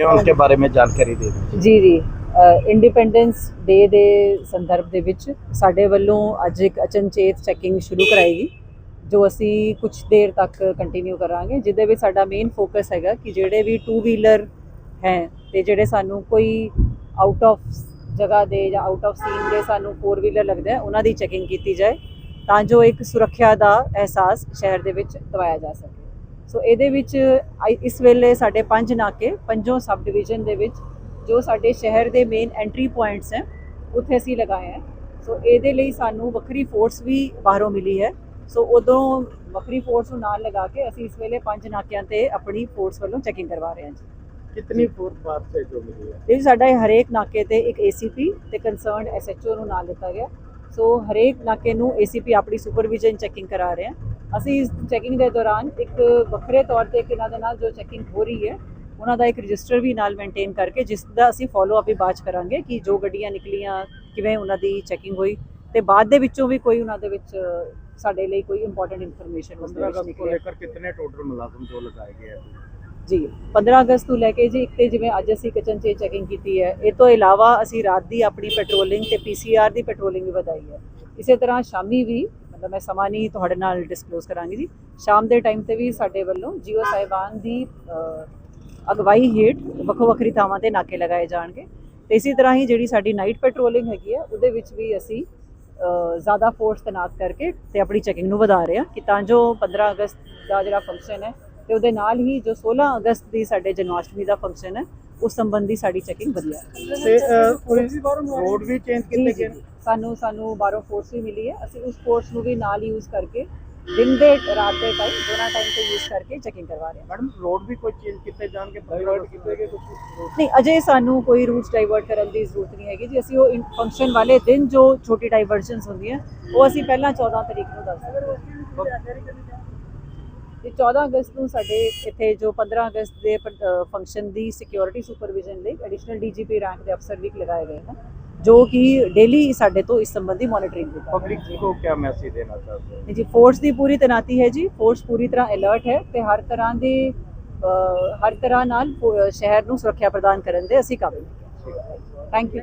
उनके बारे में जानकारी दे दीजिए ਜੀ ਜੀ ਇੰਡੀਪੈਂਡੈਂਸ ਡੇ ਦੇ ਸੰਦਰਭ ਦੇ ਵਿੱਚ ਸਾਡੇ ਵੱਲੋਂ ਅੱਜ ਇੱਕ ਅਚਨਚੇਤ ਚੈਕਿੰਗ ਸ਼ੁਰੂ ਕਰਾਏਗੀ ਜੋ ਅਸੀਂ ਕੁਝ ਦੇਰ ਤੱਕ ਕੰਟੀਨਿਊ ਕਰਾਂਗੇ ਜਿਹਦੇ ਵਿੱਚ ਸਾਡਾ ਮੇਨ ਫੋਕਸ ਹੈਗਾ ਕਿ ਜਿਹੜੇ ਵੀ ਟੂ ਵੀਲਰ ਹੈ ਤੇ ਜਿਹੜੇ ਸਾਨੂੰ ਕੋਈ ਆਊਟ ਆਫ ਜਗ੍ਹਾ ਦੇ ਜਾਂ ਆਊਟ ਆਫ ਸੀਨ ਦੇ ਸਾਨੂੰ ਫੋਰ ਵੀਲਰ ਲੱਗਦਾ ਹੈ ਉਹਨਾਂ ਦੀ ਚੈਕਿੰਗ ਕੀਤੀ ਜਾਏ ਤਾਂ ਜੋ ਇੱਕ ਸੁਰੱਖਿਆ ਦਾ ਅਹਿਸਾਸ ਸ਼ਹਿਰ ਦੇ ਵਿੱਚ ਦਵਾਇਆ ਜਾ ਸਕੇ ਸੋ ਇਹਦੇ ਵਿੱਚ ਇਸ ਵੇਲੇ ਸਾਡੇ ਪੰਜ ਨਾਕੇ ਪੰਜੋਂ ਸਬ ਡਿਵੀਜ਼ਨ ਦੇ ਵਿੱਚ ਜੋ ਸਾਡੇ ਸ਼ਹਿਰ ਦੇ ਮੇਨ ਐਂਟਰੀ ਪੁਆਇੰਟਸ ਹੈ ਉੱਥੇ ਅਸੀਂ ਲਗਾਏ ਹੈ। ਸੋ ਇਹਦੇ ਲਈ ਸਾਨੂੰ ਵੱਖਰੀ ਫੋਰਸ ਵੀ ਬਾਹਰੋਂ ਮਿਲੀ ਹੈ। ਸੋ ਉਦੋਂ ਵੱਖਰੀ ਫੋਰਸ ਨੂੰ ਨਾਲ ਲਗਾ ਕੇ ਅਸੀਂ ਇਸ ਵੇਲੇ ਪੰਜ ਨਾਕਿਆਂ ਤੇ ਆਪਣੀ ਫੋਰਸ ਵੱਲੋਂ ਚੈਕਿੰਗ ਕਰਵਾ ਰਹੇ ਹਾਂ ਜੀ। ਕਿਤਨੀ ਫੋਰਸ ਬਾਤ ਸੇ ਜੋ ਮਿਲੀ ਹੈ? ਇਹ ਸਾਡਾ ਹਰੇਕ ਨਾਕੇ ਤੇ ਇੱਕ ਏਸੀਪੀ ਤੇ ਕਨਸਰਨਡ ਐਸਐਚਓ ਨੂੰ ਨਾਲ ਦਿੱਤਾ ਗਿਆ। ਸੋ ਹਰੇਕ ਨਾਕੇ ਨੂੰ ਏਸੀਪੀ ਆਪਣੀ ਸੁਪਰਵਿਜ਼ਨ ਚੈਕਿੰਗ ਕਰਾ ਰਹੇ ਹੈ। ਅਸੀਂ ਇਸ ਚੈਕਿੰਗ ਦੇ ਦੌਰਾਨ ਇੱਕ ਵੱਖਰੇ ਤੌਰ ਤੇ ਕਿਨਾਂ ਦੇ ਨਾਲ ਜੋ ਚੈਕਿੰਗ ਹੋ ਰਹੀ ਹੈ ਉਹਨਾਂ ਦਾ ਇੱਕ ਰਜਿਸਟਰ ਵੀ ਨਾਲ ਮੇਨਟੇਨ ਕਰਕੇ ਜਿਸ ਦਾ ਅਸੀਂ ਫਾਲੋ ਅਪ ਵੀ ਬਾਅਦ ਕਰਾਂਗੇ ਕਿ ਜੋ ਗੱਡੀਆਂ ਨਿਕਲੀਆਂ ਕਿਵੇਂ ਉਹਨਾਂ ਦੀ ਚੈਕਿੰਗ ਹੋਈ ਤੇ ਬਾਅਦ ਦੇ ਵਿੱਚੋਂ ਵੀ ਕੋਈ ਉਹਨਾਂ ਦੇ ਵਿੱਚ ਸਾਡੇ ਲਈ ਕੋਈ ਇੰਪੋਰਟੈਂਟ ਇਨਫੋਰਮੇਸ਼ਨ ਉਸ ਦੇ ਵਿੱਚ ਨਿਕਲੀ ਹੈ ਕਿੰਨੇ ਟੋਟਲ ਮੁਲਾਜ਼ਮ ਜੋ ਲਗਾਏ ਗਏ ਆ? ਜੀ 15 ਅਗਸਤ ਤੋਂ ਲੈ ਕੇ ਜੀ ਇੱਕ ਤੇ ਜਿਵੇਂ ਅੱਜ ਅਸੀਂ ਕਿਚਨ 'ਚ ਚੈਕਿੰਗ ਕੀਤੀ ਹੈ ਇਹ ਤੋਂ ਇਲਾਵਾ ਅਸੀਂ ਰਾਤ ਦੀ ਆਪਣੀ ਪੈਟਰੋਲਿੰਗ ਤੇ ਪੀਸੀਆਰ ਦੀ ਪੈਟਰੋਲਿੰਗ ਵੀ ਵਧਾਈ ਹੈ। ਇਸੇ ਤਰ੍ਹਾਂ ਸ਼ਾਮੀ ਵੀ ਮਤਲਬ ਮੈਂ ਸਮਾਂ ਨਹੀਂ ਤੁਹਾਡੇ ਨਾਲ ਡਿਸਕਲੋਜ਼ ਕਰਾਂਗੀ ਜੀ। ਸ਼ਾਮ ਦੇ ਟਾਈਮ ਤੇ ਵੀ ਸਾਡੇ ਵੱਲੋਂ ਜੀਓ ਸਾਹਿਬਾਨ ਦੀ ਅਗਵਾਈ ਹੇਠ ਵੱਖੋ ਵੱਖਰੀ ਥਾਵਾਂ ਤੇ ਨਾਕੇ ਲਗਾਏ ਜਾਣਗੇ। ਤੇ ਇਸੇ ਤਰ੍ਹਾਂ ਹੀ ਜਿਹੜੀ ਸਾਡੀ ਨਾਈਟ ਪੈਟਰੋਲਿੰਗ ਹੈਗੀ ਹੈ ਉਹਦੇ ਵਿੱਚ ਵੀ ਅਸੀਂ ਜ਼ਿਆਦਾ ਫੋਰਸ ਤੈਨਾਤ ਕਰਕੇ ਤੇ ਆਪਣੀ ਚੈਕਿੰਗ ਨੂੰ ਵਧਾ ਰਹੇ ਹਾਂ ਕਿ ਤਾਂ ਜੋ 15 ਅਗਸਤ ਦਾ ਜਿਹੜਾ ਫੰਕਸ਼ਨ ਹੈ ਤੇ ਉਹਦੇ ਨਾਲ ਹੀ ਜੋ 16 ਅਗਸਤ ਦੀ ਸਾਡੇ ਜਨਮਾਸ਼ਟਮੀ ਦਾ ਫੰਕਸ਼ਨ ਹੈ ਉਸ ਸੰਬੰਧੀ ਸਾਡੀ ਚੈਕਿੰਗ ਵਧੀਆ ਤੇ ਰੋਡ ਵੀ ਚੇਂਜ ਕੀਤੇ ਗਏ। ਸਾਨੂੰ ਸਾਨੂੰ ਬਾਹਰੋਂ ਫੋਰਸ ਵੀ ਮਿਲੀ ਹੈ। ਅਸੀਂ ਉਸ ਫੋਰਸ ਨੂੰ ਵੀ ਨਾਲ ਯੂਜ਼ ਕਰਕੇ ਦਿਨ ਦੇ ਰਾਤ ਦੇ ਟਾਈਮ ਦੋਨਾਂ ਟਾਈਮ ਤੇ ਯੂਜ਼ ਕਰਕੇ ਚੈਕਿੰਗ ਕਰਵਾ ਰਹੇ ਹਾਂ। ਮੈਡਮ ਰੋਡ ਵੀ ਕੋਈ ਚੇਂਜ ਕੀਤੇ ਜਾਣਗੇ? ਡਾਇਵਰਟ ਕੀਤੇ ਗਏ ਕੁਝ ਨਹੀਂ ਅਜੇ ਸਾਨੂੰ ਕੋਈ ਰੂਟਸ ਡਾਈਵਰਟ ਕਰਨ ਦੀ ਜ਼ਰੂਰਤ ਨਹੀਂ ਹੈਗੀ। ਜੀ ਅਸੀਂ ਉਹ ਫੰਕਸ਼ਨ ਵਾਲੇ ਦਿਨ ਜੋ ਛੋਟੀ ਡਾਈਵਰਜਨਸ ਹੁੰਦੀਆਂ ਉਹ ਅਸੀਂ ਪਹਿਲਾਂ 14 ਤਰੀਕ ਨੂੰ ਦੱਸ ਦਿੰਦੇ ਤੇ 14 ਅਗਸਤ ਨੂੰ ਸਾਡੇ ਇੱਥੇ ਜੋ 15 ਅਗਸਤ ਦੇ ਫੰਕਸ਼ਨ ਦੀ ਸਿਕਿਉਰਿਟੀ ਸੁਪਰਵਿਜ਼ਨ ਲਈ ਐਡੀਸ਼ਨਲ ਡੀਜੀਪੀ ਰੈਂਕ ਦੇ ਅਫਸਰ ਵੀ ਲਗਾਏ ਗਏ ਹਨ। ਜੋ ਕਿ ਡੇਲੀ ਸਾਡੇ ਤੋਂ ਇਸ ਸੰਬੰਧੀ ਮੋਨਿਟਰਿੰਗ ਕਰਦਾ ਪਬਲਿਕ ਨੂੰ ਕੀ ਮੈਸੇਜ ਦੇਣਾ ਚਾਹੁੰਦੇ ਹੋ ਜੀ ਫੋਰਸ ਦੀ ਪੂਰੀ ਤਨਾਤੀ ਹੈ ਜੀ। ਫੋਰਸ ਪੂਰੀ ਤਰ੍ਹਾਂ ਅਲਰਟ ਹੈ ਤੇ ਹਰ ਤਰ੍ਹਾਂ ਦੇ ਹਰ ਤਰ੍ਹਾਂ ਨਾਲ ਸ਼ਹਿਰ ਨੂੰ ਸੁਰੱਖਿਆ ਪ੍ਰਦਾਨ ਕਰਨ ਦੇ ਅਸੀਂ ਕਾਬਿਲ ਥੈਂਕ ਯੂ